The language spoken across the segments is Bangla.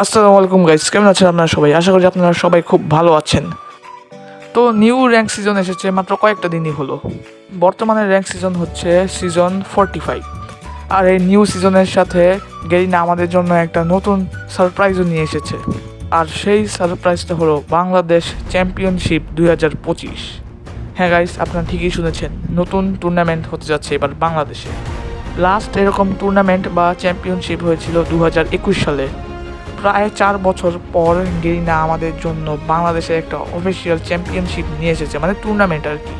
আসসালামু আলাইকুম গাইস কেমন আছেন আপনারা সবাই? আশা করি আপনারা সবাই খুব ভালো আছেন। তো নিউ র্যাঙ্ক সিজন এসেছে মাত্র কয়েকটা দিনই হলো। বর্তমানে র্যাঙ্ক সিজন হচ্ছে সিজন ফোরটি ফাইভ আর এই নিউ সিজনের সাথে গেরিনা আমাদের জন্য একটা নতুন সারপ্রাইজও নিয়ে এসেছে। আর সেই সারপ্রাইজটা হলো বাংলাদেশ চ্যাম্পিয়নশিপ দুই হাজার পঁচিশ। হ্যাঁ গাইস আপনারা ঠিকই শুনেছেন, নতুন টুর্নামেন্ট হতে যাচ্ছে এবার বাংলাদেশে। লাস্ট এরকম টুর্নামেন্ট বা চ্যাম্পিয়নশিপ হয়েছিল দু হাজার একুশ সালে। প্রায় চার বছর পর গেরিনা আমাদের জন্য বাংলাদেশে একটা অফিসিয়াল চ্যাম্পিয়নশিপ নিয়ে এসেছে মানে টুর্নামেন্ট আর কি।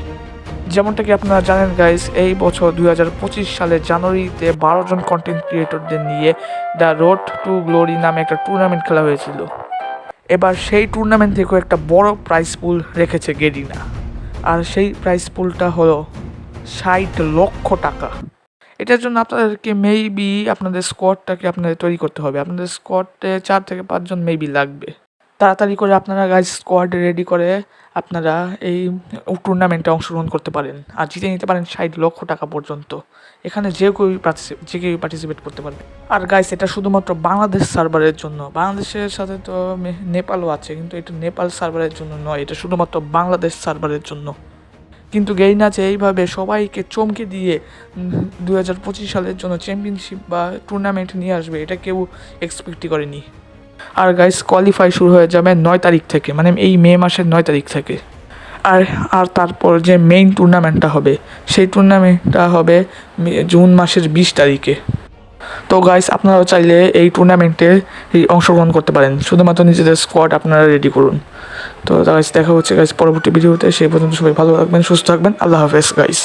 যেমনটা কি আপনারা জানেন গাইস এই বছর দুই হাজার পঁচিশ সালে জানুয়ারিতে বারো জন কন্টেন্ট ক্রিয়েটরদের নিয়ে দ্য রোড টু গ্লোরি নামে একটা টুর্নামেন্ট খেলা হয়েছিল। এবার সেই টুর্নামেন্ট থেকেও একটা বড় প্রাইজ পুল রেখেছে গেরিনা। আর সেই প্রাইজ পুলটা হলো ষাট লক্ষ টাকা। এটার জন্য আপনাদেরকে মেবি আপনাদের স্কোয়াডটাকে আপনাদের তৈরি করতে হবে। আপনাদের স্কোয়াডে চার থেকে পাঁচজন মেবি লাগবে। তাড়াতাড়ি করে আপনারা গাইজ স্কোয়াড রেডি করে আপনারা এই টুর্নামেন্টে অংশগ্রহণ করতে পারেন। আর জিতে নিতে পারেন ষাট লক্ষ টাকা পর্যন্ত। এখানে যে কেউ যে কেউ পার্টিসিপেট করতে পারবে। আর গাইস এটা শুধুমাত্র বাংলাদেশ সার্ভারের জন্য। বাংলাদেশের সাথে তো নেপালও আছে, কিন্তু এটা নেপাল সার্ভারের জন্য নয়, এটা শুধুমাত্র বাংলাদেশ সার্ভারের জন্য। কিন্তু গেইনাচে এইভাবে সবাইকে চমকে দিয়ে দু হাজার পঁচিশ সালের জন্য চ্যাম্পিয়নশিপ বা টুর্নামেন্ট নিয়ে আসবে, এটা কেউ এক্সপেক্টই করেনি। আর গাইস কোয়ালিফাই শুরু হয়ে যাবে নয় তারিখ থেকে মানে এই মে মাসের নয় তারিখ থেকে। আর আর তারপর যে মেইন টুর্নামেন্টটা হবে, সেই টুর্নামেন্টটা হবে জুন মাসের বিশ তারিখে। তো গাইস আপনারা চাইলে এই টুর্নামেন্টে অংশগ্রহণ করতে পারেন। শুধুমাত্র নিজেদের স্কোয়াড আপনারা রেডি করুন। তো গাইস দেখা হচ্ছে গাইস পরবর্তী ভিডিওতে সেই পর্যন্ত সবাই ভালো থাকবেন, সুস্থ থাকবেন। আল্লাহ হাফেজ গাইস